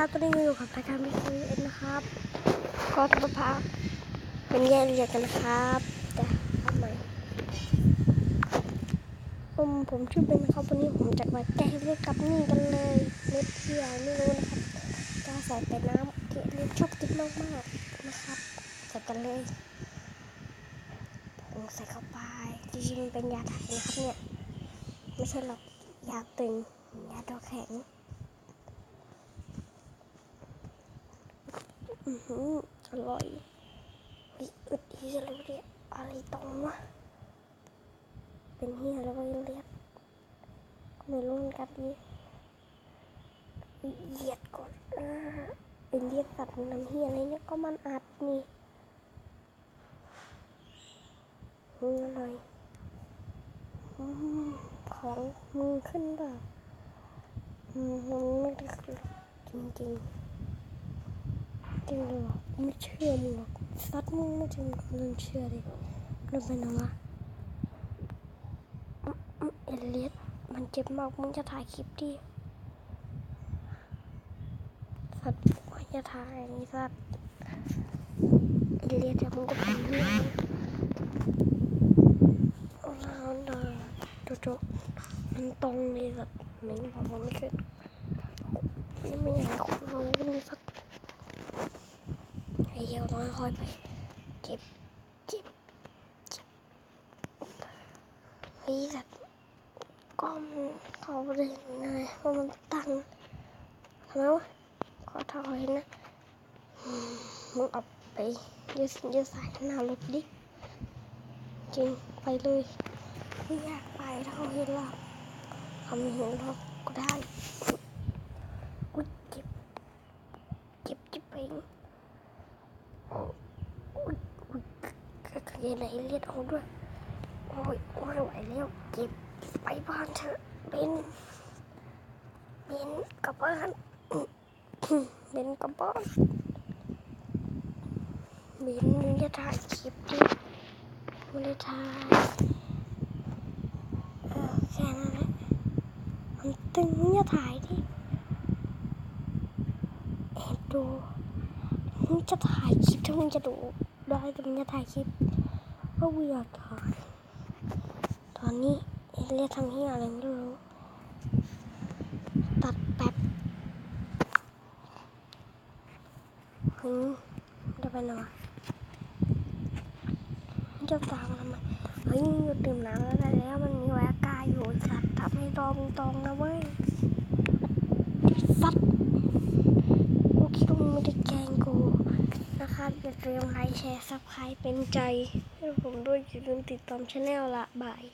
ครับ ตอนนี้อยู่กับรายการมิสเตอร์เอ็นนะครับ ก็ทุกภาพเป็นแย่เรียกกันนะครับแต่ทำไมผมผมชื่อเป็นครับวันนี้ผมจะมาแก้เรื่องกับนี่กันเลยเล็บเที่ยวไม่รู้นะครับจะใส่ไปน้ำที่เล็บชอบกินมากๆนะครับใส่กันเลยผมใส่เข้าไปจริงๆเป็นยาถ่ายนะครับเนี่ยไม่ใช่หรอกยาตึงยาตัวแข็ง อือหืออร่อยเฮ้ยอึดที่จะรู้เรียกอะไรตรงวะเป็นเฮียแล้วก็เรียกไม่รู้มือนกันดิเหยียดก่อนเอเป็นเรียกสัตว์น้ำเฮียอะไรเนี่ยก็มันอัดนี่มึงอะไรอืมของมึงขึ้นเปล่าอืมมันไม่ได้ขึ้นหรอกจริงๆ จริงเลยไม่เชื่อมึงหรอกซัดมึงไม่จริงมึงเชื่อดิมันเป็นอะไรวะอืมอืมเอเลียสมันเจ็บมากมึงจะถ่ายคลิปดิสัตว์ว่าจะถ่ายอย่างนี้สัตว์เอเลียสเดี๋ยวมึงก็เป็นเรื่องเอาแล้วเดินโจโจมันตรงเลยสัตว์ไม่บอกว่าไม่เคยไม่ไม่อยากให้คนรู้นี่สัก ไอ้เหี้ยต้ อยไปเก็บเก็บเก็บเฮ้ยแบบก้มเขาเลยไงเพราะมันตันทำไมวะขอถอยนะมึงเอาไปยืดยืดสายหน้ารถดิจริงไปเลยไม่อยากไปถ้าเขาเห็นเราเขาไม่เห็นเราก็ได้อุ้ยเจ็บเจ็บจิบเอง อุ๊ยอุ๊ยกระ เกยไหนเลือดออกด้วย โอ้ยโอ้ยไหวแล้วเก็บไปบ้านเถอะเบนเบนกลับบ้านเบนกลับบ้านเบนมึงจะถ่ายคลิปดิไม่ได้ถ่ายเออแค่นั้นแหละมันตึงมึงจะถ่ายดิแอบดูมึงจะถ่ายคลิปถ้ามึงจะดูได้แต่มึงจะถ่ายคลิป เพราะกูอยากถ่ายตอนนี้เอเลียทำเฮียอะไรไม่รู้ ตัดแป๊บหึจะไปไหนจะตามทำไมเฮ้ยมึงหยุดดื่มน้ำแล้วได้แล้วมันมีไวอากาอยู่สัตว์ทำให้รงตรงนะเว้ยสัตว์ กูคิดว่ามึงไม่ได้แกล้งกูนะครับอย่า ลืมไลค์แชร์ซับสไครป์เป็นใจให้ผมด้วยอย่าลืมติดตามช anel ละบาย